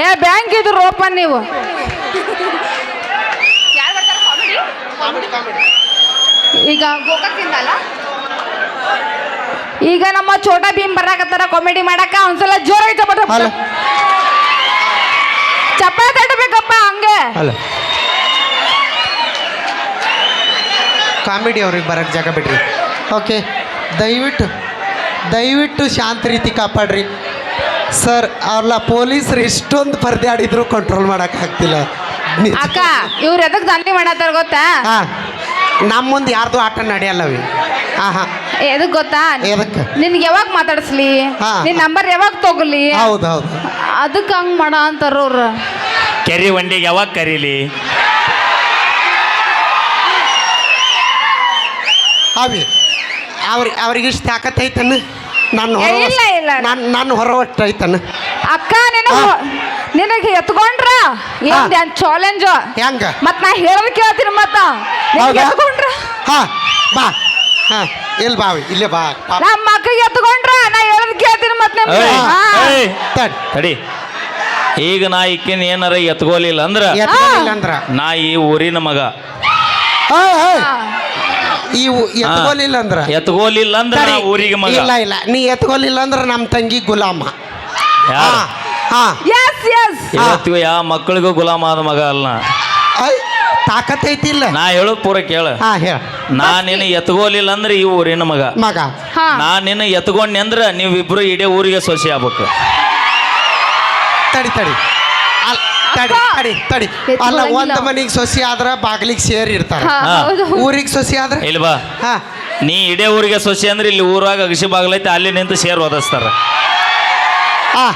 ಏ ಬ್ಯಾಂಕ್ ಇದ್ರು ಓಪನ್ ನೀವು. ಯಾರು ಬರ್ತಾರೆ ಕಾಮಿಡಿ ಈಗ ಗೋಕಾಕ್ದಿಂದ ಅಲ್ಲ ಈಗ ನಮ್ಮ ಛೋಟಾ ಭೀಮ್ ಬರಾಕತ್ತಾರ ಕಾಮಿಡಿ ಮಾಡಕ್ಕ. ಒಂದ್ಸಲ ಜೋರಾಗಿ ಐತೆ ಅಲ್ಲ ಚಪಾತಿ ತಟ್ಟಬೇಕಪ್ಪ ಹಂಗೆ. ಅಲ್ಲ ಕಾಮಿಡಿ ಅವ್ರಿಗೆ ಬರಕ್ಕೆ ಜಾಗ ಬಿಡ್ರಿ. ಓಕೆ ದಯವಿಟ್ಟು ದಯವಿಟ್ಟು ಶಾಂತ ರೀತಿ ಕಾಪಾಡ್ರಿ. ಸರ್ ಅಲ್ಲ ಪೊಲೀಸರು ಎಷ್ಟೊಂದು ಪರದಾಡಿದ್ರು ಕಂಟ್ರೋಲ್ ಮಾಡೋಕ್ಕಾಗ್ತಿಲ್ಲ ಅಕ್ಕ ಇವ್ರು ಎದಕ್ ದಂಧೆ ಮಾಡತ್ತಾರ ಗೊತ್ತಾ? ಹಾಂ ನಮ್ಮ ಮುಂದೆ ಯಾರ್ದು ಆಟ ನಡೆಯಲ್ಲವಿ ಹಾಂ ಹಾಂ. ಎದಕ್ ಗೊತ್ತಾ? ಎದಕ್ಕೆ ನಿನ್ಗೆ ಯಾವಾಗ ಮಾತಾಡಿಸ್ಲಿ? ಹಾ. ನಿನ್ ನಂಬರ್ ಯಾವಾಗ ತಗೊಲಿ ಹೌದು ಹೌದು. ಅದಕ್ಕೆ ಹಂಗ್ ಮಾಡ ಅಂತಾರ ಅವ್ರು. ಕೆರಿ ವಂಡಿಗೆ ಯಾವಾಗ ಕರೀಲಿ? ಅವಿ ಅವ್ರ ಅವ್ರಿಗೆ ಇಷ್ಟು ತಾಕತ್ ಐತನ? ನನ್ನ ಹೊರ ಇಲ್ಲ, ಇಲ್ಲ. ನನ್ನ ನನ್ನ ಹೊರ ಒಟ್ಟು ಐತನ ಅಕ್ಕ ನಿನಗ ನಿನಗೆ ಎತ್ಕೊಂಡ್ರ? ಏನ್ ಚಾಲೆಂಜ್ ಹೆಂಗ? ಮತ್ ನಾ ಹೇಳೋದ್ ಕೇಳ್ತೀನಿ ಮತ್ತ. ನಿನಗ್ ಹೌದಾ? ಎತ್ಕೊಂಡ್ರ? ಹಾಂ ಬಾ. ಹಾಂ ಇಲ್ಲಿ ಬಾವಿ ಇಲ್ಲೇ ಬಾ. ಪಾಪ. ನಮ್ಮ ಮಕ್ಕಳಿಗೆ ಎತ್ಕೊಂಡ್ರ? ನಾ ಹೇಳೋದ್ ಕೇಳ್ತೀನಿ ಮತ್ ನಿಮ್ಗೆ. ಏಯ್, ಹಾ. ಏಯ್, ತಡಿ. ತಡಿ. ಈಗ ನಾ ಈಕಿನ ಏನಾರ ಎತ್ಕೋಲಿಲ್ಲ ಅಂದ್ರ ಎತ್ಕೊಳ್ಳಿಲ್ಲ ಅಂದ್ರ. ನಾ ಈ ಊರಿನ ಮಗ. ಏಯ್, ಏಯ್. ಈ ಎತ್ಕೊಲಿಲ್ಲ ಅಂದ್ರ ಎತ್ಕೋಲಿಲ್ಲ ಅಂದ್ರ ನಾ ಊರಿಗೆ ಮಗ. ಇಲ್ಲ ಇಲ್ಲ. ನೀ ಎತ್ಕೊಲಿಲ್ಲ ಅಂದ್ರ ನಮ್ಮ ತಂಗಿ ಗುಲಾಮ. ಯಾರು? ಹಾ ಹಾ. ಎಸ್ ಎಸ್ ಇವತ್ತಿಗೂ ಯಾವ ಮಕ್ಕಳಿಗೂ ಗುಲಾಮ ಆದ ಮಗ ಅಲ್ಲ ನಾ. ಐ ತಾಕತ್ ಐತಿ ಇಲ್ಲ ನಾ ಹೇಳು ಪೂರ ಕೇಳ. ಹಾ ಹೇಳ. ನಾ ನಿನ್ನ ಎತ್ಕೋಲಿಲ್ಲ ಅಂದ್ರೆ ಈ ಊರಿನ ಮಗ. ಮಗ. ಹಾ. ನಾ ನಿನ್ನ ಎತ್ಕೊಂಡೆ ಅಂದ್ರ ನೀವಿಬ್ರು ಇಡೀ ಊರಿಗೆ ಸೊಸೆ ಆಗ್ಬೇಕು. ತಡಿ ತಡಿ. ಅಲ್ ತಡಿ ತಡಿ ತಡಿ. ಅಲ್ಲ ಎತ್ಕೊಳಂಗಿಲ್ಲ. ಒಂದ್ ಮನಿಗೆ ಸೊಸಿ ಆದ್ರ ಬಾಗ್ಲಿಗೆ ಸೇರ್ ಇರ್ತಾರ. ಹಾ. ಹೌದು. ಊರಿಗೆ ಸೊಸಿ ಆದ್ರ? ಇಲ್ವಾ ಹಾ. ನೀ ಇಡೇ ಊರಿಗೆ ಸೊಸಿ ಅಂದ್ರೆ ಇಲ್ಲಿ ಊರಾಗ ಅಗಸಿ ಬಾಗ್ಲೈತೆ ಅಲ್ಲಿ ನಿಂತು ಸೇರ್ ಓದಿಸ್ತಾರ ಆ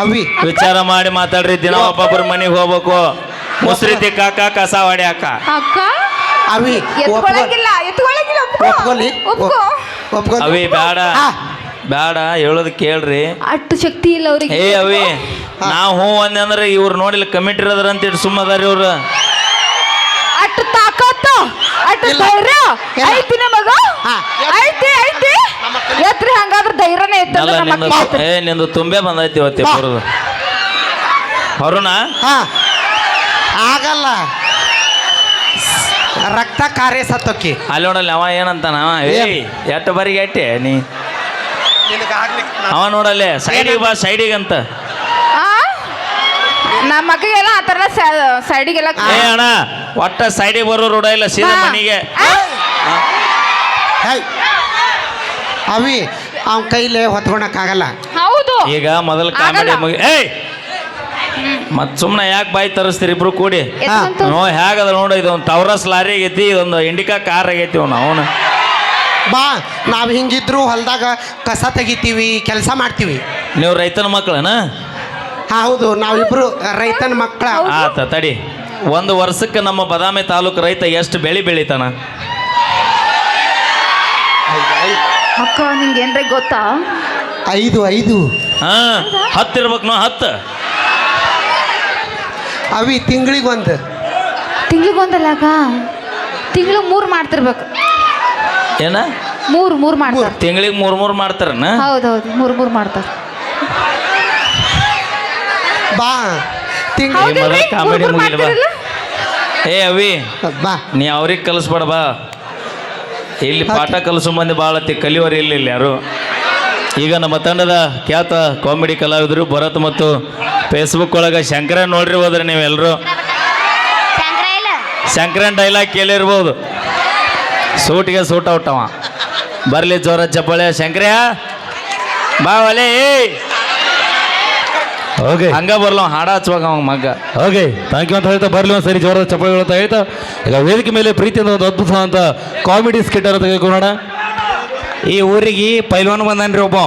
ಅವಿ. ವಿಚಾರ ಮಾಡಿ ಮಾತಾಡ್ರಿ ದಿನ ಒಬ್ಬೊಬ್ಬರ ಮನೆಗೆ ಹೋಗ್ಬೇಕು. ಮುಸ್ರಿ ತಿಕ್ಕಾಕ ಕಸ ಹೊಡ್ಯಾಕ ಅಕ್ಕ. ಅವಿ ಎತ್ಕೊಳಂಗಿಲ್ಲ ಎತ್ಕೊಳಂಗಿಲ್ಲ ಒಪ್ಕೋ. ಒಪ್ಕೊಳ್ಳಿ ಒಪ್ಕೋ. ಒಪ್ಕೊಳ್ಳಿ ಅವಿ ಬೇಡ. ಹಾ. ಬೇಡ ಹೇಳೋದು ಕೇಳ್ರಿ. ಅಷ್ಟು ಶಕ್ತಿ ಇಲ್ಲ ಅವ್ರಿಗೆ. ಏ ಅವಿ ನಾವು ಹ್ಞೂ ಅಂದೆ ಅಂದ್ರೆ ಇವ್ರು ನೋಡಿಲ್ಲ ಕಮಿಟಿ ಇರೋದ್ರ ಸುಮ್ಮ ಸುಮ್ಮದಾರಿ ಇವ್ರು. ಅಷ್ಟು ತಾಕತ್ತು ಅಷ್ಟು ಇಲ್ಲ. ಧೈರ್ಯ. ಐತಿ ನಮಗ? ಹಾ. ಐತಿ ಐತಿ. ಎತ್ರಿ ಹಂಗಾದ್ರೆ ಧೈರ್ಯನೇ ಐತಲ್ಲ ಅಲ್ಲ ನಮ್ಮ ನಿಂದು. ಏ ನಿಂದು ತುಂಬೆ ಬಂದೈತಿ ಇವತ್ತು ಬಾ. ಅರುಣ ಹಾ. ಆಗಲ್ಲ. ರಕ್ತ ಕಾರ್ಯ ಸತ್ತೋಕಿ. ಅಲ್ಲಿ ನೋಡಲ್ಲ ಅವ ಏನಂತಾನ? ಅವ ಏಯ್ ಎಟ್ಟು ಬರಿಗೆ ಎಟ್ಟೆ? ನೀ ಅವ ನೋಡಲ್ಲೇ ಸೈಡಿಗೆ ಬಾ ಸೈಡಿಗೆ ಅಂತ. ಆ? ನಮ್ಮ ಮಕ್ಕಳಿಗೆಲ್ಲ ಆ ಥರ ಸೈಡಿಗೆಲ್ಲ ಏ ಅಣ್ಣ ಒಟ್ಟ ಸೈಡಿಗೆ ಬರೋ ರೂಢ ಇಲ್ಲ ಸೀದಾ ಹಾ. ಮನೆಗೆ. ಅವಿ ಅವನ ಕೈಲೇ ಹೊತ್ಕೊಳಕ್ಕಾಗಲ್ಲ. ಹೌದು. ಈಗ ಮೊದಲ ಕಾಮಿಡಿ ಆಗಲ್ಲ. ಮುಗಿ ಏಯ್! ಮತ್ ಸುಮ್ಮನೆ ಯಾಕೆ ಬಾಯಿ ತರಿಸ್ತೀರಿ ಇಬ್ರು ಕೂಡಿ? ಎತ್ಕೊಂತ. ನೋ ಹೇಗದ ನೋಡು ಇದೊಂದು ತವರಸ್ ಲಾರಿ ಆಗೈತಿ ಇದೊಂದು ಇಂಡಿಕಾ ಕಾರ್ ಆಗೈತಿ ಅವ್ನು ಅವನು. ಬಾ ನಾವು ಹಿಂಗಿದ್ರು ಹೊಲದಾಗ ಕಸ ತೆಗಿತೀವಿ ಕೆಲಸ ಮಾಡ್ತೀವಿ. ನೀವು ರೈತನ ಮಕ್ಕಳನ ಹೌದು ನಾವಿಬ್ರು ರೈತನ ಮಕ್ಕಳ. ಆತ ತಡಿ. ಒಂದು ವರ್ಷಕ್ಕೆ ನಮ್ಮ ಬದಾಮಿ ತಾಲೂಕು ರೈತ ಎಷ್ಟು ಬೆಳಿ ಬೆಳಿತಾನ? ಅಕ್ಕ ನಿಂಗೆ ಏನ್ರಿ ಗೊತ್ತಾ? ಐದು ಐದು. ಹಾ ಹತ್ತು ಇರ್ಬೇಕು ನೋ ಹತ್ತು. ಅವಿ ತಿಂಗಳಿಗೊಂದು. ತಿಂಗ್ಳಿಗೊಂದಲ್ಲ ಅಕ್ಕ? ತಿಂಗ್ಳಿಗೆ ಮೂರು ಮಾಡ್ತಿರ್ಬೇಕು. ಏನ? ಮೂರು ಮೂರು ಮಾಡ್ತಾರೆ. ತಿಂಗಳಿಗೆ ಮೂರು ಮೂರ್ ಮಾಡ್ತಾರನ? ಹೌದು ಮೂರು ಮೂರು ಮಾಡ್ತಾರೆ. ಬಾ. ತಿಂಗ್ ಹೌದು. ಕಾಮಿಡಿ ಹೌದಿಲ್ರಿ? comedy ಮೂರ್ ಮೂರ್ ಮುಗಿಲ್ವಾ? ಮಾಡ್ತಿರಲ್ಲ? ಏ ಅವಿ ಬಾ. ನೀ ಅವ್ರಿಗೆ ಕಲಿಸ್ಬೇಡ ಬಾ. ಇಲ್ಲಿ ಪಾಠ ಕಲಿಸೋ ಮಂದಿ ಭಾಳ ತಿ ಕಲಿಯೋರು ಇಲ್ಲ ಇಲ್ಲಿ ಯಾರು. ಈಗ ನಮ್ಮ ತಂಡದ ಖ್ಯಾತ ಕಾಮಿಡಿ ಕಲಾವಿದರು ಭರತ್ ಮತ್ತು ಫೇಸ್ಬುಕ್ ಒಳಗೆ ಶಂಕರ ನೋಡ್ರಿ ಹೋದ್ರೆ ನೀವೆಲ್ಲರೂ ಶಂಕರನ್ ಡೈಲಾಗ್ ಕೇಳಿರ್ಬೋದು. ಸೂಟಿಗೆ ಸೂಟ್ ಔಟ್ ಅವ. ಬರಲಿ ಜೋರ ಚಪ್ಪಾಳೆ ಶಂಕರ್ಯ ಬಾ ಒಲೆ ಓಕೆ ಹಂಗ. ಬರ್ಲ ಹಾಡ ಹಚ್ಚುವಾಗ ಅವ ಮಗ್ಗ. ಓಕೆ ಥ್ಯಾಂಕ್ ಯು ಅಂತ ಹೇಳ್ತಾ ಬರ್ಲಿ ಒಂದು ಸರಿ ಜೋರದ ಚಪ್ಪಳಿಗಳು ಅಂತ ಹೇಳ್ತಾ. ಈಗ ವೇದಿಕೆ ಮೇಲೆ ಪ್ರೀತಿಯಿಂದ ಒಂದು ಅದ್ಭುತ ಅಂತ ಕಾಮಿಡಿ ಸ್ಕಿಟ್ಟರ್ ತೆಗೆದುಕೊಳ್ಳೋಣ. ಈ ಊರಿಗೆ ಪೈಲ್ವಾನ್ ಬಂದನ್ರಿ ಒಬ್ಬ.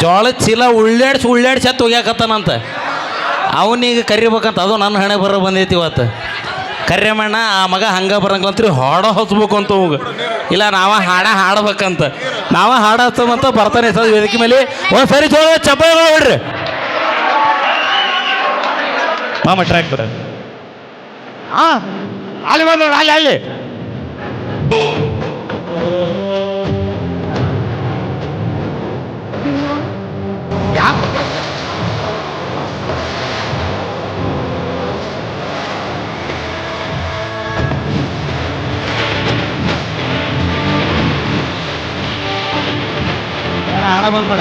ಜೋಳದ ಚೀಲ ಉಳ್ಳಾಡ್ಸಿ ಉಳ್ಳಾಡ್ಸಿ ಹತ್ತು ಹೋಗ್ಯಾಕತ್ತಾನಂತ. ಅವನಿಗೆ ಕರಿಬೇಕಂತ ಅದು ನನ್ನ ಹಣೆ ಬರೋ ಬಂದೈತಿ ಇವತ್ತು. ಕರ್ಯಮಣ್ಣ ಆ ಮಗ ಹಂಗೆ ಬರಂಗಿಲ್ಲಂತ್ರಿ ಹಾಡ ಹಚ್ಬೇಕು ಅಂತ ಹೋಗ ಇಲ್ಲ, ನಾವ ಹಾಡ ಹಾಡ್ಬೇಕಂತ. ನಾವ ಹಾಡ ಅಂತ ಬರ್ತಾನೆ ಸರ್ ವೇದಿಕೆ ಮೇಲೆ. ಒಂದು ಸರಿ ಜೋರ ಚಪ್ಪಳ ಬಿಡ್ರಿ ಮಾಮ ಟ್ರ್ಯಾಕ್ ಬರ. ಅಲ್ಲಿ ಬಂದ, ಅಲ್ಲಿ ಅಲ್ಲಿ. ಮಾಡ.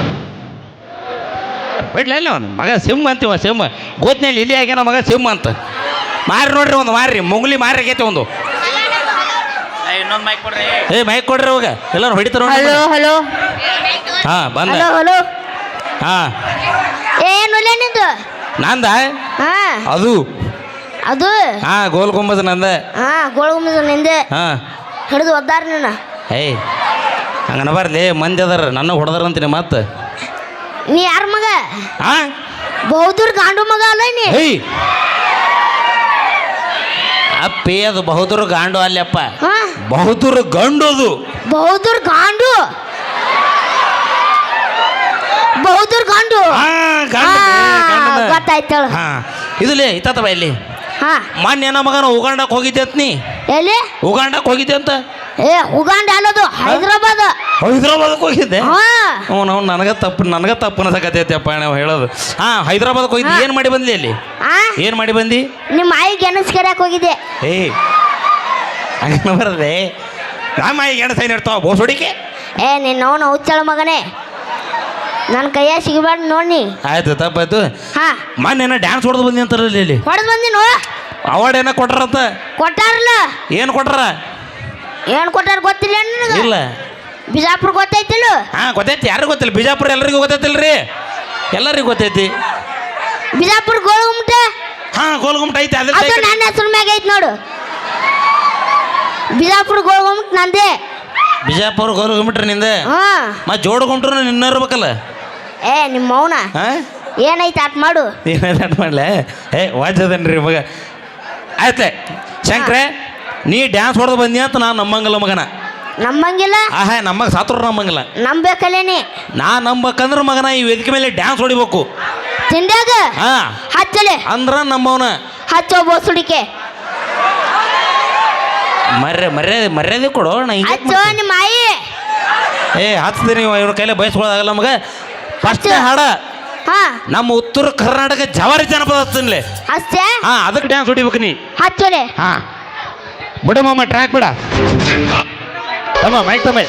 ಬಿಡ್ಲ ಇಲ್ಲ ಅವ್ನು. ಮಗ ಸಿಂಹ ಅಂತೀವ ಸಿಂಹ. ಗೋತ್ನಲ್ಲಿ ಇಲ್ಲಿ ಆಗ್ಯಾನ ಮಗ ಸಿಂಹ ಅಂತ. ಮಾರಿ ನೋಡ್ರಿ ಒಂದು ಮಾರ್ರಿ ಮುಂಗ್ಲಿ ಮಾರಿ ಆಗೈತೆ ಒಂದು. ಇನ್ನೊಂದು ಮೈಕ್ ಕೊಡ್ರಿ. ಏ ಮೈಕ್ ಕೊಡ್ರಿ ಅವಾಗ. ಎಲ್ಲರೂ ಹೊಡಿತಾರ ಹಲೋ ಹಲೋ ಹಾ ಬಂದ. ಹಲೋ ಹಾ. ಏನು ನಿಂದು? ನಂದ? ಹಾ. ಅದು. ಅದು? ಹಾ ಗೋಲ್ ಗುಂಬದ ನಂದ. ಹಾ ಗೋಳಗುಂಬದ ನಿಂದೆ. ಹಾ. ಹಿಡಿದು ಒದ್ದಾರ ನೀನ. ಏಯ್. ಹಂಗನ ಬರ್ಲಿ ಮಂದಿ ಅದರ ನನ್ನ ಹೊಡೆದ್ರ ಅಂತೀನಿ ಮತ್ತೆ. ನೀ ಯಾರ ಮಗ? ಹಾ ಬಹುದೂರ್ ಗಾಂಡು ಮಗ ಅಲ್ಲ ನೀ? ಅಪ್ಪಿ ಅದು ಬಹುದೂರು ಗಾಂಡು ಅಲ್ಲಪ್ಪ. ಹಾ? ಬಹುದೂರು ಗಂಡು ಅದು. ಬಹುದೂರ್ ಗಾಂಡು? ಬಹುದೂರ್ ಗಾಂಡು? ಹಾ ಗಂಡ ಆ, ಗೊತ್ತಾಯ್ತು ಹೇಳು. ಹಾ ಇದುಲೇ ಇತ್ತವ ಇಲ್ಲಿ. ಹಾ. ಮೊನ್ನೆ ನಮ್ಮ ಮಗನ ಉಗಾಂಡಕ್ಕೆ ಹೋಗಿದ್ದೆ ಅಂತ ನೀ. ಎಲ್ಲಿ? ಉಗಾಂಡಕ್ಕೆ ಹೋಗಿದ್ದೆ ಅಂತ? ಏ ಉಗಾಂಡ ಅನ್ನೋದು ಹೈದರಾಬಾದ್. ಹೈದರಾಬಾದಕ್ಕೆ ಹೋಗಿದ್ದೆ? ಹಾ. ಹ್ಞೂ ನಾವು ನನಗೆ ತಪ್ಪು ನನಗೆ ತಪ್ಪು ಅನ್ಸಕತ್ತೈತಪ್ಪ ನಾವು ಹೇಳೋದು. ಹಾ ಹೈದ್ರಾಬಾದಕ್ಕೆ ಹೋಗಿದ್ದೆ ಏನು ಮಾಡಿ ಬಂದಿ ಅಲ್ಲಿ? ಏನು ಮಾಡಿ ಬಂದಿ ನಿಮ್ಮ ಆಯಿ ಗೆಣಸ್ಕೆರೆಕ್ ಹೋಗಿದ್ದೆ. ಏ ಹಂಗೆ ಬರದೆ. ನಮ್ಮ ಈ ಗೆಣಸ ಏನು ಇರ್ತಾವ ಬೋಸೋಡಿಕೆ? ಏ ನಿನ್ನ ಅವನು ಹುಚ್ಚಳ ಮಗನೇ. ನನ್ನ ಕೈಯ ಸಿಗಬಾರ್ದು ನೋಡಿ ಆಯ್ತು ತಪ್ಪಾಯ್ತು. ಹಾ. ಮೊನ್ನೆ ಡ್ಯಾನ್ಸ್ ಹೊಡೆದು ಬಂದಿ ಅಂತಾರಲ್ಲಿ ಇಲ್ಲಿ. ಹೊಡೆದು ಬಂದಿನೋ ಅವಾರ್ಡ್ ಏನೋ ಕೊಟ್ಟಾರಂತ ಕೊಟ್ಟಾರಲ್ಲ. ಏನು ಕೊಟ್ಟಾರ ಏನ್ ಕೊಟ್ಟಾರ ಗೊತ್ತಿಲ್ಲ ನಿನಗ? ಇಲ್ಲ. ಬಿಜಾಪುರ ಗೊತ್ತೈತಿಲ್ಲ? ಹಾ ಗೊತ್ತೈತಿ. ಯಾರು ಗೊತ್ತಿಲ್ಲ. ಬಿಜಾಪುರ ಎಲ್ಲರಿಗೂ ಗೊತ್ತೈತಿಲ್ಲ ರೀ ಎಲ್ಲರಿಗೂ ಗೊತ್ತೈತಿ. ಬಿಜಾಪುರ ಗೋಳಗುಮಟ ಹಾ ಗೋಲ್ಗುಮಟ ಐತಿ. ಅದ್ರ ಅದು ನನ್ನ ಹೆಸರು ಮ್ಯಾಗ ಐತಿ ನೋಡು. ಬಿಜಾಪುರ ಗೋಳಗುಮಟ ನಂದೆ. ಬಿಜಾಪುರ ಗೋಲ್ಗುಮಟ್ರಿ ನಿಂದ? ಹಾ. ಮತ್ತೆ ಜೋಡು ಗುಮ್ಟ್ರು ನಿನ್ನ ಇರ್ಬೇಕಲ್ಲ ಏ ನಿಮ್ಮ ಮೌನ ಹಾಂ? ಏನೈತಿ ಮಾಡು. ಮಾಡು ಆಟ ಮಾಡ್ಲೆ? ಏ ವಾಜದನ್ರಿ ಮಗ. ಆಯ್ತಲೆ. ಶಂಕ್ರೆ ನೀ ಡ್ಯಾನ್ಸ್ ಹೊಡೆದು ಬಂದಿ ಅಂತ ನಾನು ನಂಬಂಗಿಲ್ಲ ಮಗನ. ನಂಬಂಗಿಲ್ಲ? ಆಹಾ ನಮ್ಮಗ ಸಾತ್ರ ನಮ್ಮಂಗಿಲ್ಲ ನೀ ನಾ ನಂಬಕಂದ್ರೆ ಮಗನ ಈ ವೇದಿಕೆ ಮೇಲೆ ಡ್ಯಾನ್ಸ್ ಹೊಡಿಬೇಕು. ತಿಂಡ್ಯಾಗ ಹಾ. ಹಚ್ಚಲೆ? ಅಂದ್ರ ನಮ್ಮವನ. ಹಚ್ಚೋ ಬೋಸುಡಿಕೆ. ಮರ್ಯ ಮರ್ಯಾದೆ ಮರ್ಯಾದೆ ಕೊಡು ನಾ ಹಿಂಗೆ ಹಚ್ಚೋ ನಿಮ್ಮ ಆಯಿ ಏ ಹಚ್ತೀನಿ ಇವ್ರ ಕೈಲೇ ಬಯಸ್ಕೊಳ್ಳೋದಾಗಲ್ಲ ಮಗ ಫಸ್ಟ್ ಹಾಡ. ಹಾ. ನಮ್ಮ ಉತ್ತರ ಕರ್ನಾಟಕ ಜವಾರಿ ಜನಪದ ಹಚ್ತೀನಿಲೆ. ಹಚ್ಚೆ ಹಾ ಅದಕ್ಕೆ ಡ್ಯಾನ್ಸ್ ಹೊಡಿಬೇಕು ನೀ. ಹಚ್ಚೋಲೆ? ಹಾ. ಬಿಡ ಮಾಮ ಟ್ರ್ಯಾಕ್ ಬಿಡ ತಮ್ಮ ಮೈಕ್ ತಮ್ಮ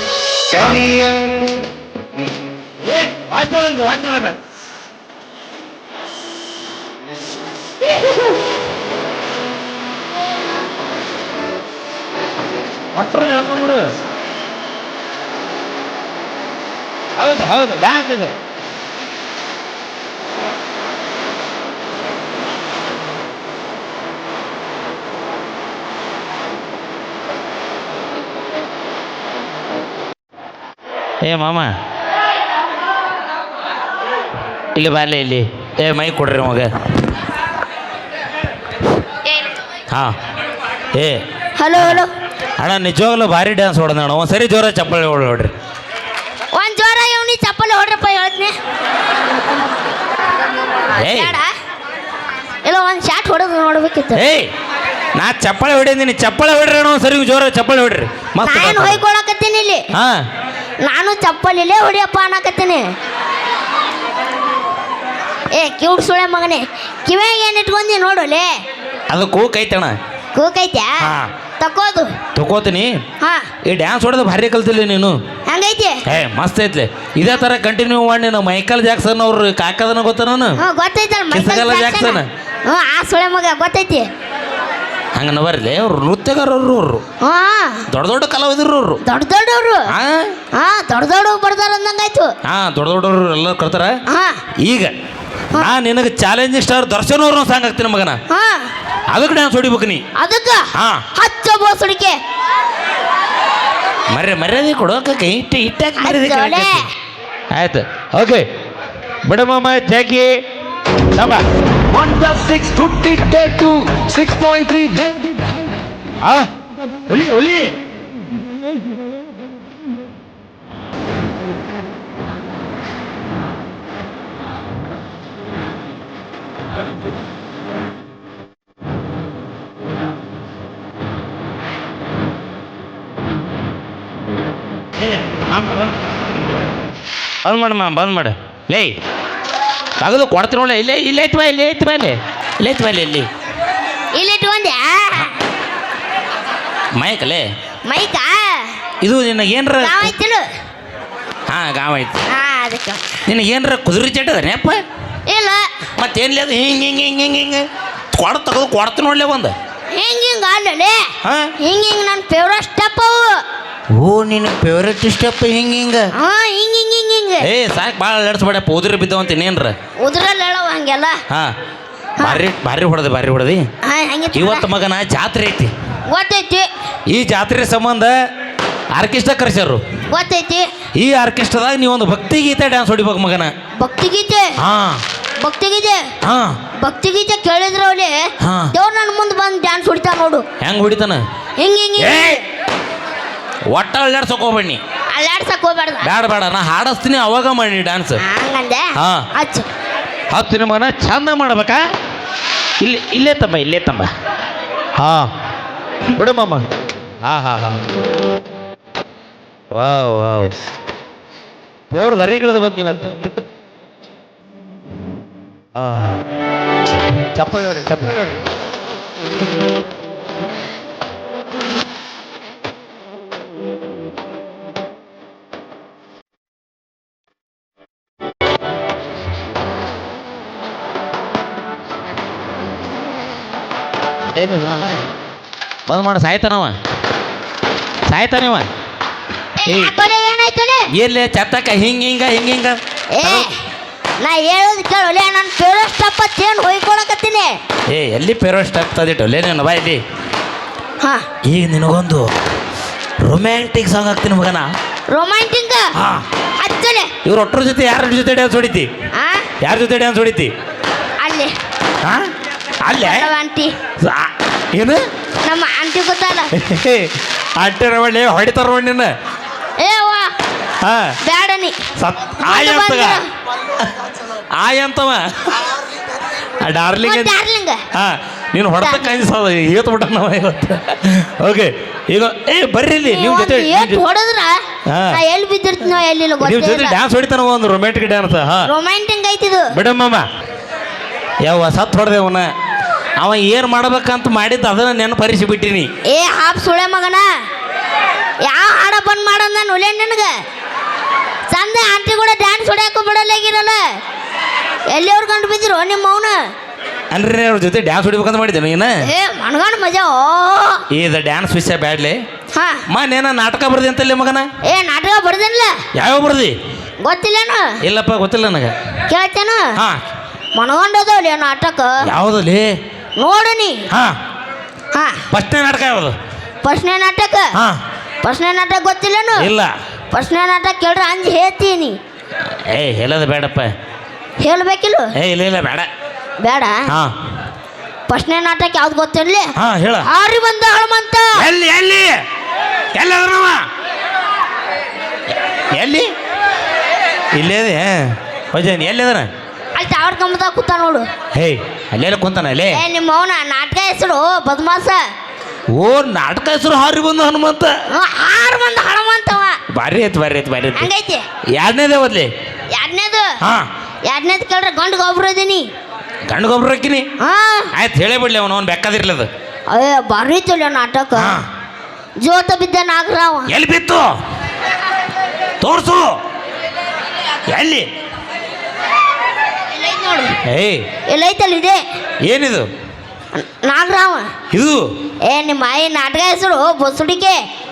ಹೌದು ಹೌದು ಡ್ಯಾನ್ಸ್ ಇದೆ ಏ ಮಾಮ. ಇಲ್ಲಿ ಬರಲಿ ಇಲ್ಲಿ. ಏ ಮೈ ಕೊಡ್ರಿ ಮಗ ಹಾಂ. ಏ. ಹಲೋ ಹಲೋ ಅಣ್ಣ ನಿಜವಾಗ್ಲೂ ಭಾರಿ ಡ್ಯಾನ್ಸ್ ಹೊಡೆದ ಅಣ್ಣ. ಒಂದು ಸರಿ ಜೋರ ಚಪ್ಪಲಿ ಹೊಡ್ ನೋಡ್ರಿ. ಒಂದು ಜೋರ ಇವನಿ ಚಪ್ಪಲಿ ಹೊಡ್ರಪ್ಪ ಹೇಳ್ತೀನಿ. ಇಲ್ಲ ಒಂದು ಶಾಟ್ ಹೊಡೆದು ನೋಡ್ಬೇಕಿತ್ತು. ಏಯ್. ನಾ ಚಪ್ಪಳೆ ಹೊಡಿದೀನಿ ಚಪ್ಪಳೆ ಹೊಡ್ರಿ ಅಣ್ಣ ಒಂದು ಸರಿ ಜೋರ ಚಪ್ಪಳೆ ಹೊಡ್ರಿ. ಮತ್ತೆ ನಾನು ಹೊಯ್ಕೊಳಕತ್ತೀನಿ ಇಲ್ಲಿ. ಹಾಂ. ನಾನು ಚಪ್ಪಲಿಲೇ ಹೊಡಿಯಪ್ಪ ಅನ್ನಕತ್ತೀನಿ. ಏ ಕ್ಯೂಟ್ ಸುಳೆ ಮಗನೇ. ಕಿವ್ಯಾಗ ಏನ್ ಇಟ್ಕೊಂಡಿ ನೋಡುಲೇ ಅದು ಕೂಕೈತಣ ಕೂಕೈತ್ಯಾ ಹಾ. ತಕೋದು ತಕೋತೀನಿ ಹಾ. ಈ ಡ್ಯಾನ್ಸ್ ಹೊಡೆದು ಭಾರಿ ಕಲ್ತಿಲ್ಲ ನೀನು. ಹಂಗೈತಿ? ಏ ಮಸ್ತ್ ಐತ್ಲೆ. ಇದೇ ಥರ ಕಂಟಿನ್ಯೂ ಮಾಡಿ ನಾವು ಮೈಕಲ್ ಜಾಕ್ಸನ್ ಅವ್ರು ಕಾಕದನ ಗೊತ್ತ ನಾನು? ಗೊತ್ತೈತಲ್ಲ ಮೈಕಲ್ ಜಾಕ್ಸನ್. ಹ್ಞೂ ಆ ಸುಳೆ ಮಗ ಗೊತ್ತೈತಿ. ಹಂಗನ ಬರ್ಲಿ ಅವ್ರು ನೃತ್ಯಗಾರರು ಅವರು. ಹಾ. ದೊಡ್ಡ ದೊಡ್ಡ ಕಲಾವಿದರು ಅವರು ದೊಡ್ಡ ದೊಡ್ಡವರು. ಹಾ ಹಾ ದೊಡ್ಡ ದೊಡ್ಡ ಬರ್ತಾರ ಅಂದಂಗಾಯ್ತು. ಹಾ ದೊಡ್ಡ ದೊಡ್ಡವರು ಎಲ್ಲರೂ ಕರ್ತಾರ? ಹಾ. ಈಗ ನಾ ನಿನಗೆ ಚಾಲೆಂಜ್ ಸ್ಟಾರ್ ದರ್ಶನ್ ಅವ್ರನ್ನ ಸಾಂಗ್ ಹಾಕ್ತೀನಿ ಮಗನ. ಹಾ. ಅದಕ್ಕೆ ಡ್ಯಾನ್ಸ್ ಹೊಡಿಬೇಕು ನೀ. ಅದಕ್ಕ? ಹಾ. ಹಚ್ಚ ಬೋಸಡಿಕೆ. ಮರ್ಯ ಮರ್ಯಾದೆ ಕೊಡೋಕೆ ಇಟ್ಟು ಇಟ್ಟಾಕ ಮರ್ಯಾದೆ. ಆಯ್ತು. ಓಕೆ. ಬಿಡಮ್ಮ ತಮ್ಮ One plus six, fifty, take two, six point three, then ಆ ಹುಲಿ ಹುಲಿ ಬಂದ್ ಮಾಡು ಮಾ ಬಂದ್ ಮಾಡು ಲೇ ತಗದು ಕೊಡ್ತೀನಿ ನೋಡ ಇಲ್ಲೇ ಇಲ್ಲೇ ಐತಿ ಬಾ ಇಲ್ಲೇ ಐತಿ ಬಾ ಇಲ್ಲಿ ಇಲ್ಲೇ ಐತಿ ಬಾ ಇಲ್ಲಿ ಇಲ್ಲಿ. ಇಲ್ಲಿ ಇಟ್ಕೊಂಡ್ಯಾ ಮೈಕಲೇ ಮೈಕಾ ಇದು ನಿನಗೆ ಏನರ ಗಾವ ಐತಿಲು ಹಾಂ ಗಾವ ಐತಿ. ಹಾ ಅದಕ್ಕೆ. ನಿನಗೆ ಏನರ ಕುದುರೆ ಚಟ್ಟದನೇಪ್ಪ ಇಲ್ಲ. ಮತ್ತೇನ್ಲಿ ಅದು? ಹಿಂಗೆ ಹಿಂಗೆ ಹಿಂಗೆ ಹಿಂಗೆ ಹಿಂಗ. ಕೊಡ ತೆಗೆದು ಕೊಡ್ತು ನೋಡ್ಲೆ ಒಂದು. ಹಿಂಗೆ ಹಿಂಗೆ ಅಲ್ಲೇ ಹಾಂ. ಹಿಂಗೆ ಹಿಂಗೆ ನನ್ನ ಫೇವ್ರೆಟ್ ಸ್ಟೆಪ್ ಅವು. ಓ ನಿನ್ನ ಫೇವ್ರೆಟ್ ಸ್ಟೆಪ್ ಹಿಂಗೆ ಹಿಂಗೆ. ಹಾಂ ಹಿಂಗೆ ಹಿಂಗೆ ಹಿಂಗೆ. ಏ ಸಾಕು ಭಾಳ ಅಲ್ಲಾಡ್ಸ್ಬೇಡಪ್ಪ ಉದುರಿ ಬಿದ್ದವಂತ ಇನ್ನೇನ್ರ? ಉದ್ರಲ್ಲಿ ಹೇಳವ ಹಂಗೆಲ್ಲ. ಹಾಂ ಭಾರಿ ಭಾರಿ ಹೊಡೆದಿ ಭಾರಿ ಹೊಡೆದಿ. ಹಾಂ ಹಂಗೆ ಇವತ್ತು ಮಗನ ಜಾತ್ರೆ ಐತಿ. ಗೊತ್ತೈತಿ. ಈ ಜಾತ್ರೆ ಸಂಬಂಧ ಆರ್ಕೆಸ್ಟ್ರಾ ಕರೆಸ್ಯಾರು ಗೊತ್ತೈತಿ. ಈ ಆರ್ಕೆಸ್ಟ್ರಾದಾಗ ನೀವೊಂದು ಭಕ್ತಿ ಗೀತೆ ಡ್ಯಾನ್ಸ್ ಹೊಡಿಬೇಕು ಮಗನ. ಭಕ್ತಿಗೀತೆ? ಹಾಂ. ಭಕ್ತಿಗೀತೆ? ಹಾಂ. ಭಕ್ತಿಗೀತೆ ಕೇಳಿದ್ರೆ ಅವಳಿ ಹಾ. ದೇವ್ರು ನನ್ನ ಮುಂದೆ ಬಂದು ಡ್ಯಾನ್ಸ್ ಹೊಡಿತಾ ನೋಡು. ಹೆಂಗ್ ಹೊಡಿತಾನ? ಹಿಂಗೆ ಹಿಂಗೆ ಒಟ್ಟ ಅಲ್ಲಾಡ್ಸಕ್ ಹೋಗ್ಬೇಡಿ ಅಲ್ಲಾಡ್ಸಕ್ ಹೋಗ್ಬಾರ್ದ. ಬೇಡ ಬೇಡ ನಾ ಹಾಡಿಸ್ತೀನಿ ಅವಾಗ ಮಾಡಿ ಡ್ಯಾನ್ಸ್ ಹಂಗಂದೆ? ಹಾ. ಹಚ್ಚು. ಹತ್ತಿನ ಮಗನ ಚಂದ ಮಾಡ್ಬೇಕಾ? ಇಲ್ಲಿ ಇಲ್ಲೇ ತಮ್ಮ ಇಲ್ಲೇ ತಮ್ಮ. ಹಾ. ಬಿಡು ಮಾಮ. ಹಾಂ ಹಾಂ ಹಾಂ. Wow wow. ದೇವ್ರ ದರಿಗಿಳಿದು ಬಂದಿಲ್ಲ ಹಾಂ. ಚಪ್ಪ ಚಪ್ಪ ಬಂದ್ ಮಾಡ ಸಾಯ್ತಾನವ ಸಾಯ್ತಾನವ ಎಲ್ಲಿ ಚತ್ತಕ್ಕ ಹಿಂಗ ಹಿಂಗ ಹಿಂಗ ಹಿಂಗ. ನಾ ಹೇಳೋದು ಕೇಳೋಲೆ ನನ್ನ ಫೇವ್ರೆಟ್ ಸ್ಟೆಪ್ ಹೊಯ್ಕೊಳಕತ್ತೀನಿ? ಏ ಎಲ್ಲಿ ಪೇರೋಸ್ಟ್ ತದಿಟ್ಟು? ಅಲ್ಲೇ ನೀನು ಬಾ ಇಲ್ಲಿ. ಹಾ. ಈಗ ನಿನಗೊಂದು ರೊಮ್ಯಾಂಟಿಕ್ ಸಾಂಗ್ ಹಾಕ್ತೀನಿ ಮಗನ. ರೊಮ್ಯಾಂಟಿಕ್ ಹಾ. ಅಚ್ಚಲೆ ಇವ್ರ ಒಟ್ಟರ ಜೊತೆ ಯಾರ ಜೊತೆ ಡ್ಯಾನ್ಸ್ ಹೊಡಿತಿ? ಯಾರ ಜೊತೆ ಡ್ಯಾನ್ಸ್ ಹೊಡಿತಿ? ಅಲ್ಲಿ. ಹಾ ಅಲ್ಲೇ? ನಮ್ಮ ಆಂಟಿ. ಏನು? ನಮ್ಮ ಆಂಟಿ ಗೊತ್ತಲ್ಲ? ಅಟ್ಟೆ ಒಳ್ಳೆ ಹೊಡಿತಾರ ನಿನ್ನ? ಏ ವಾ ಹಾ. ಬ್ಯಾಡ ನೀ ಸತ್ ಆಯ್ ಅಂತಗ ಆಯ್ ಅಂತವ. ಆ ಡಾರ್ಲಿಂಗ್ ಡಾರ್ಲಿಂಗ್. ಹಾ. ನೀನು ಹೊಡೆದ ಕಾಣಿಸೋದು ಏತ್ ಬಿಟ್ಟ ನಾವ ಇವತ್ತು. ಓಕೆ ಈಗ ಏ ಬರ್ರಿ ಇಲ್ಲಿ ನಿಮ್ಮ ಜೊತೆ ಹೊಡೆದ್ರ ಎಲ್ಲಿ ಬಿದ್ದಿರ್ತೀನೋ ಎಲ್ಲಿಲ್ಲ ನಿಮ್ ಜೊತೆ ಡ್ಯಾನ್ಸ್ ಹೊಡಿತಾನ ಒಂದು ರೊಮ್ಯಾಂಟಿಕ್ ಡ್ಯಾನ್ಸ್ ಹಾ. ರೊಮ್ಯಾಂಟಿಕ್ ಐತಿದು ಬಿಡಮ್ಮಮ್ಮ ಯಾವ ಸತ್ ಹೊಡೆದೆ ಅವನ. ಅವ ಏನು ಮಾಡ್ಬೇಕಂತ ಮಾಡಿದ್ದು ಅದನ್ನ ನೆನಪರಿಸಿ ಬಿಟ್ಟಿನಿ ಏ ಹಾಪ್ ಸುಳೆ ಮಗನ. ಯಾವ ಹಾಡ ಬಂದ್ ನಾನು ಉಲೇ ನಿನಗೆ. ಚಂದ ಆಂಟಿ ಕೂಡ ಡ್ಯಾನ್ಸ್ ಹೊಡ್ಯಾಕ ಬಿಡಲಾಗಿರಲ್ಲ ಎಲ್ಲಿಯವ್ರು ಕಂಡು ಬಿದ್ದಿರೋ ನಿಮ್ಮ ಅವನ? ಅಂದ್ರೆ ಅವ್ರ ಜೊತೆ ಡ್ಯಾನ್ಸ್ ಹೊಡಿಬೇಕಂತ ಮಾಡಿದ್ದೆ ನೀನು ಏ ಮನ್ಗಂಡ್ ಮಜಾ ಓ. ಇದು ಡ್ಯಾನ್ಸ್ ವಿಷಯ ಬ್ಯಾಡ್ಲಿ. ಹಾ. ಮನೇನ ನಾಟಕ ಬರ್ದಿ ಅಂತಲ್ಲಿ ಮಗನ? ಏ ನಾಟಕ ಬರ್ದಿಲ್ಲ ಯಾವ ಬರ್ದಿ? ಗೊತ್ತಿಲ್ಲೇನು? ಇಲ್ಲಪ್ಪ ಗೊತ್ತಿಲ್ಲ ನನಗೆ. ಕೇಳ್ತೇನು? ಹಾ. ಮನಗಂಡದವ್ಲಿ ನಾಟಕ? ಯಾವುದಲ್ಲಿ ನೋಡು ನೀ. ಹಾ. ಹಾ. ಫಸ್ಟ್ನೇ ನಾಟಕ ಯಾವುದು? ಫಸ್ಟ್ನೇ ನಾಟಕ? ಹಾ. ಫಸ್ಟ್ನೇ ನಾಟಕ ಗೊತ್ತಿಲ್ಲೇನು? ಇಲ್ಲ. ಫಸ್ಟ್ನೇ ನಾಟಕ ಕೇಳ್ರೆ ಅಂಜಿ ಹೇಳ್ತೀನಿ ಏ ಹೇಳೋದು ಬೇಡಪ್ಪ. ಹೇಳ್ಬೇಕಿಲ್ಲ? ಏ ಇಲ್ಲ ಇಲ್ಲ ಬೇಡ. ಬೇಡ? ಹಾ. ಫಸ್ಟ್ನೇ ನಾಟಕ ಯಾವ್ದು ಗೊತ್ತಿರ್ಲಿ? ಹಾ ಹೇಳ. ಆರಿ ಬಂದ ಹನುಮಂತ. ಎಲ್ಲಿ ಎಲ್ಲಿ? ಎಲ್ಲದನವ ಎಲ್ಲಿ? ಇಲ್ಲೇ ವಜನ್ ಎಲ್ಲಿದಾನ ಅಲ್ಲಿ ತಾವರ್ ಕಂಬದಾಗ ಕೂತ ನೋಡು. ಹೇ ಅಲ್ಲೆಲ್ಲ ಕುಂತಾನ ಅಲ್ಲೇ? ಏ ನಿಮ್ಮ ಅವನ ನಾಟಕ ಹೆಸರು ಬದ್ಮಾಸ. ಓ ನಾಟಕ ಹೆಸರು ಹಾರಿ ಬಂದು ಹನುಮಂತ. ಆರು ಬಂದ ಹನುಮಂತವ. ಭಾರಿ ಐತಿ ಭಾರಿ ಐತಿ ಐತಿ. ಹಂಗೈತಿ? ಎರಡನೇದೇ ಓದ್ಲಿ? ಎರಡನೇದು? ಹಾ. ಎರಡನೇದು ಕೇಳ್ರೆ ಗಂಡು ಗೊಬ್ಬರ ಇದೀನಿ ಗಂಡು ಗೊಬ್ಬರ ಹಾಕಿನಿ? ಹಾ. ಆಯ್ತು ಹೇಳೇ ಬಿಡ್ಲಿ ಅವನು ಅವ್ನು ಬೆಕ್ಕದಿರ್ಲದು ಅಯ್ಯ ಬಾರಿ ಚಲೋ ನಾಟಕ. ಹಾ. ಜೋತ ಬಿದ್ದ ನಾಗರಾವ. ಎಲ್ಲಿ ಬಿತ್ತು? ತೋರ್ಸು. ಎಲ್ಲಿ? ನೋಡು. ಏಯ್. ಎಲ್ಲೈತಲ್ಲ ಇದೆ? ಏನಿದು? ನಾಗರಾವ ಇದು? ಏ ನಿಮ್ಮ ಆಯಿ ನಾಟಕ ಹೆಸರು ಬಸುಡಿಕೆ.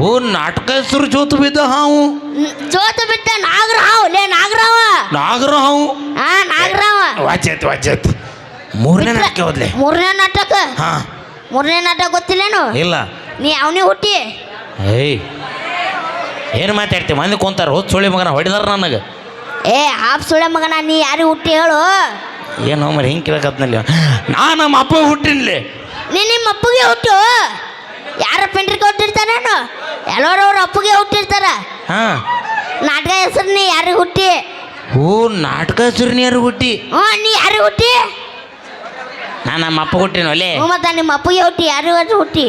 ಓ ನಾಟಕ ಹೆಸರು ಜೋತು ಬಿದ್ದ ಹಾವು. ಜೋತು ಬಿದ್ದ ನಾಗರಾವ್. ಲೇ ನಾಗರಾವ. ನಾಗರ ಹಾವು ಹಾ ನಾಗರಾವ ವಾಚೆತ್ ವಾಚೆತ್ ಮೂರನೇ ನಾಟಕ ಹೋದ್ಲೆ. ಮೂರನೇ ನಾಟಕ? ಹಾ. ಮೂರನೇ ನಾಟಕ ಗೊತ್ತಿಲ್ಲೇನು? ಇಲ್ಲ. ನೀ ಅವನೇ ಹುಟ್ಟಿ. ಏಯ್. ಏನು ಮಾತಾಡ್ತೀವಿ ಮಂದಿ ಕುಂತಾರ ಹೋದ್ ಸುಳಿ ಮಗನ ಹೊಡಿದಾರ ನನಗೆ. ಏ ಆಪ್ ಸುಳೆ ಮಗನ ನೀ ಯಾರಿಗೆ ಹುಟ್ಟಿ ಹೇಳು. ಏನೋ ಮರಿ ಹಿಂಗೆ ಕೇಳಕತ್ನಲ್ಲಿ. ನಾ ನಮ್ಮ ಅಪ್ಪ ಹುಟ್ಟಿನ್ಲಿ. ನೀ ನಿಮ್ಮ ಅಪ್ಪಗೆ ಹುಟ್ಟು. ಯಾರ ಪೆಂಟ್ರಿಗೆ ಹುಟ್ಟಿರ್ತಾರೇನು ಎಲ್ಲರೂ ಅವ್ರ ಅಪ್ಪಗೆ ಹುಟ್ಟಿರ್ತಾರ. ಹಾಂ. ನಾಟಕ ಹೆಸರು ನೀ ಯಾರಿಗೆ ಹುಟ್ಟಿ? ಓ ನಾಟಕ ಹೆಸರು ನೀರು ಹುಟ್ಟಿ? ಹ್ಞೂ ನೀ ಯಾರಿಗೆ ಹುಟ್ಟಿ? ನಾನು ನಮ್ಮ ಅಪ್ಪ ಹುಟ್ಟಿನ ಒಲೆ ಹ್ಞೂ ಮತ್ತೆ ನಿಮ್ಮ ಅಪ್ಪಗೆ ಹುಟ್ಟಿ ಯಾರಿಗಾದ್ರೂ ಹುಟ್ಟಿ?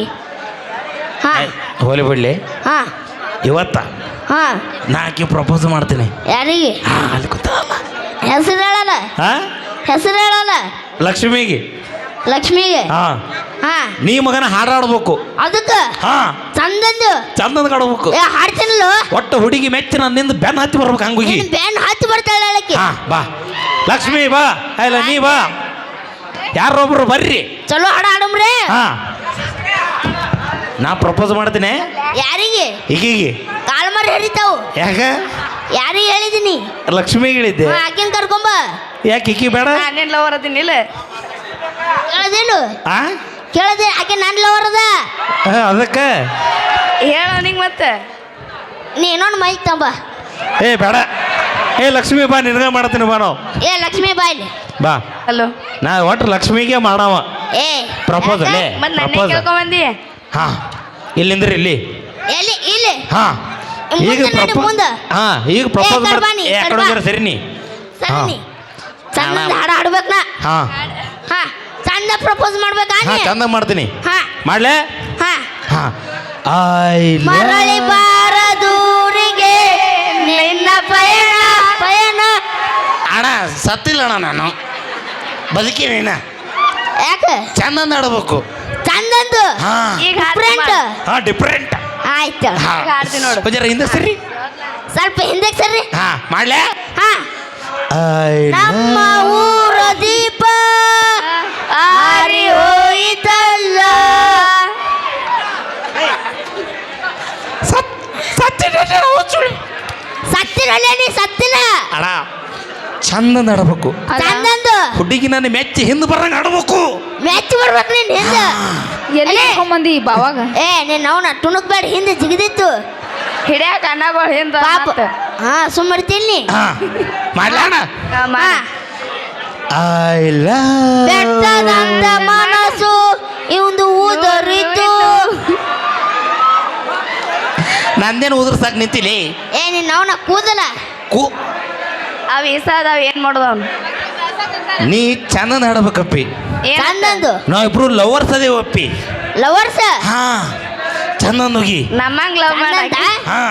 ಹಾಂ. ಹೋಲಿ ಬಿಡ್ಲಿ. ಹಾಂ. ಇವತ್ತ? ಹಾಂ. ನಾ ಆಕಿ ಪ್ರಪೋಸ್ ಮಾಡ್ತೀನಿ. ಯಾರಿಗೆ? ಹಾ ಅಲ್ಲಿ ಕೂತಲ್ಲ ಹೆಸರು ಹೇಳಲ್ಲ. ಹಾ? ಹೆಸರು ಹೇಳಲ್ಲ. ಲಕ್ಷ್ಮಿಗೆ. ಲಕ್ಷ್ಮಿಗೆ? ಹಾ. ಹಾ. ನೀ ಮಗನ ಹಾಡಾಡ್ಬೇಕು ಅದಕ್ಕೆ? ಹಾ. ಚಂದಂದು ಚಂದದ ಕಾಡ್ಬೇಕು ಏ ಹಾಡ್ತೀನಲ್ಲ? ಒಟ್ಟು ಹುಡುಗಿ ಮೆಚ್ಚಿ ನಿಂದು ಬೆನ್ನ ಹತ್ತಿ ಬರ್ಬೇಕು ಹಂಗೋಗಿ ನಿನ್ನ ಬ್ಯಾನ್ ಹತ್ತಿ ಬರ್ತಾಳೆ ಹೇಳಕ್ಕೆ ಹಾ ಬಾ. ಲಕ್ಷ್ಮಿ ಬಾ. ಇಲ್ಲ ನೀ ಬಾ. ಯಾರೊಬ್ರು ಬರ್ರಿ. ಚಲೋ ಹಾಡ ಹಾಡಮ್ರೆ ಹಾ. ನಾ ಪ್ರಪೋಸ್ ಮಾಡ್ತೀನಿ. ಯಾರಿಗೆ? ಈಗೀಗಿ. ಕಾಲ್ಮರ್ ಹರಿತಾವು ಯಾಕ? ಯಾರಿಗೆ ಹೇಳಿದೀನಿ ಲಕ್ಷ್ಮಿಗೆ ಹೇಳಿದ್ದೆ. ಆಕೆ ಆಕಿನ್ ಕರ್ಕೊಂಬ. ಯಾಕೆ ಇಕ್ಕಿ ಬೇಡ? ನಾನೇನು ಲವರ್ ಅದೀನಿ ಇಲ್ಲ. ಕೇಳದೇನು? ಆ? ಕೇಳದೆ ಆಕೆ ನನ್ನ ಲವರ್ ಅದ. ಅದಕ್ಕೆ? ಹೇಳ ನಿಂಗೆ ಮತ್ತೆ. ನೀ ಏನೋ ಮೈಕ್ ತಂಬ ಏ ಬೇಡ. ಏ ಲಕ್ಷ್ಮಿ ಬಾ ನಿನಗ ಮಾಡ್ತೀನಿ ಬಾ ನಾವು. ಏ ಲಕ್ಷ್ಮಿ ಇಲ್ಲಿ. ಬಾ. ಹಲೋ. ನಾ ಒಟ್ಟು ಲಕ್ಷ್ಮಿಗೆ ಮಾಡವ. ಏ ಪ್ರಪೋಸಲ್ ಮತ್ತೆ ಮತ್ ನನ್ನೇ ಪ್ರಪೋಸ್ ಕೇಳ್ಕೊಂಬಂದಿ ಹಾ ಇಲ್ಲಿಂದ್ರಿ ಇಲ್ಲಿ? ಎಲ್ಲಿ ಇಲ್ಲಿ? ಹಾ ಈಗ ನಡಿ, ಮುಂದೆ. ಹಾ ಈಗ ಪ್ರಪೋಸ್ ಮಾಡಿ ನೀ, ಏ ಆ ಕಡೆ ಕರ್ಬಾ. ಹೋಗ್ಯಾರ ಸರಿ ನೀ. ಸರಿ ಚಂದ ಹಾಡ ನಾ ಹಾ. ಹಾ ಚಂದ ಪ್ರಪೋಸ್ ಮಾಡ್ಬೇಕಾ ಹಾ? ಚಂದ ಮಾಡ್ತೀನಿ. ಹಾ. ಮಾಡ್ಲೆ? ಹಾ. ಹಾ. ಐ ಮರಳಿ ಬಾರದೂರಿಗೆ ನಿನ್ನ ಪಯಣ ಪಯಣ. ಅಣ್ಣ ಸತ್ತಿಲ್ಲ ಅಣ್ಣ ನಾನು. ಬದುಕಿನ ಯಾಕ? ಚಂದ ನಡಬೇಕು ಚಂದಂದು ಹಾ. ಈಗ ಡಿಫ್ರೆಂಟ್ ಹಾ ಡಿಫ್ರೆಂಟ್ ಆಯ್ತು. ಈಗ ಹಾಡ್ತೀನಿ ನೋಡು. ಜರ ಹಿಂದೆ ಸರಿ. ಸ್ವಲ್ಪ ಹಿಂದೆ ಸರಿ. ಹಾ ಮಾಡ್ಲೆ? ಹಾ. ನಮ್ಮ ಊರ ದೀಪ ಆರಿ ಹೋಯಿತಲ್ಲ. ಸತ್ತಿನ ನೀ ಸತ್ತಿನ? ಅಣ್ಣ ಚಂದ ನಡಬೇಕು. ಚಂದಂದು. ಹುಡುಗಿ ನನ್ನ ಮೆಚ್ಚಿ ಹಿಂದೆ ಬರಂಗ ಆಡ್ಬೇಕು. ಮೆಚ್ಚಿ ಬರ್ಬೇಕು ನೀನ್ ಹಿಂದೆ. ಎಲ್ಲಿ. ಕರ್ಕೊಂಬಂದಿ ಬಾವಾಗ ಏ ನೀನ್ ಅವನ ತುಣುಕ್ಬೇಡ ಹಿಂದೆ ಜಿಗಿದಿತ್ತು. ಹಿಡಿಯಾಕ ಅನ್ನಗಳು ಹಿಂದ ಪಾಪ. ಹಾ ಸುಮ್ಮರ್ತೀನಿ ಹಾ. ಮಾಡ್ಲ ಅಣ್ಣ? ಹಾ ಐ ಲವ್ ಬೆಟ್ಟದಂತ ಮನಸ್ಸು ಇವಂದು ಊದರಿತು ನಂದೇನು ಉದುರ್ಸಾಕ್ ನಿಂತಿಲಿ? ಏ ನಿನ್ನ ಅವನ ಕೂದಲ? ಕೂ ಅವ್ ವೀಸಾ ಅದಾವ ಏನ್ ಮಾಡೋದು ಅವ್ನು? ನೀ ಚಂದ ಹಾಡ್ಬೇಕಪ್ಪಿ. ಚಂದಂದು ನಾವಿಬ್ರು ಲವರ್ಸ್ ಅದೇವಪ್ಪಿ ಲವರ್ಸ್ ಹಾ ಚಂದ ಹೋಗಿ. ನಮ್ಮಂಗ್ ಲವ್ ಮಾಡ ಮಾಡಾಕಿ ಹಾ.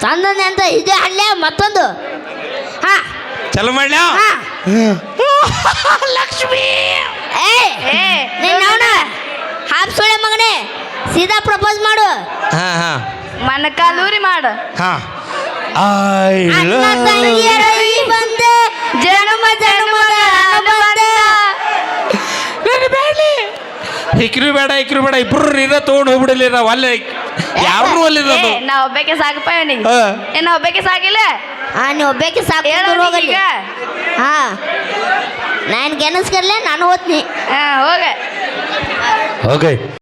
ಚಂದಂದ ಅಂತ ಇದೆ ಅಲ್ಲೇ ಮತ್ತೊಂದು. ಹಾ. ಚಲೋ ಮಾಡ್ಲ? ಹಾ. ಲಕ್ಷ್ಮಿ! ಏ ನಿನ್ನ ಅವನ ಹಾಪ್ ಸುಳೆ ಮಗನೇ ಸೀದಾ ಪ್ರಪೋಸ್ ಮಾಡು. ಹಾ ಹಾ. ಮನಕಾಲೂರಿ ಮಾಡು. ಹಾ. I love. ಇಕ್ರು ಬೇಡ ಇಕ್ರು ಬೇಡ ಇಬ್ರು ನೀರ ತಗೊಂಡು ಹೋಗ್ಬಿಡಲಿ ನಾವು ಅಲ್ಲೇ ಯಾರು ಅಲ್ಲಿ ಏ ನಾ ಒಬ್ಬಕ್ಕೆ ಸಾಕಪ್ಪ ನಿಂಗೆ ಹಾ. ಏ ನಾ ಒಬ್ಬಕ್ಕೆ ಸಾಕಿಲ್ಲ? ಹಾ ನೀ ಒಬ್ಬಕ್ಕೆ ಸಾಕು ಹೋಗಲಿ. ಹಾ. ನಾನು ಗೆನಸ್ಕರ್ಲೆ ನಾನು ಓದ್ನಿ ಹಾ ಹೋಗ. ಓಕೆ